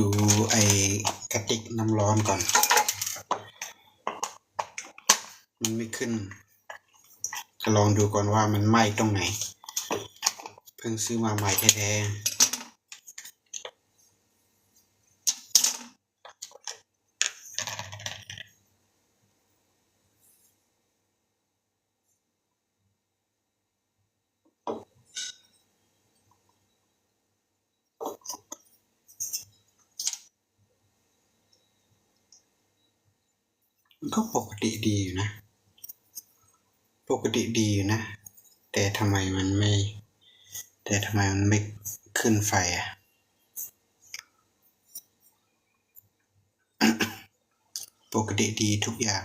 ดูไอกระติกน้ำร้อนก่อน มันไม่ขึ้น จะลองดูก่อนว่ามันไหม้ตรงไหน เพิ่งซื้อมาใหม่แท้ๆ ก็ปกติดีอยู่นะ ปกติดีอยู่นะ แต่ทำไมมันไม่ แต่ทำไมมันไม่ขึ้นไฟอะปกติดีทุกอย่าง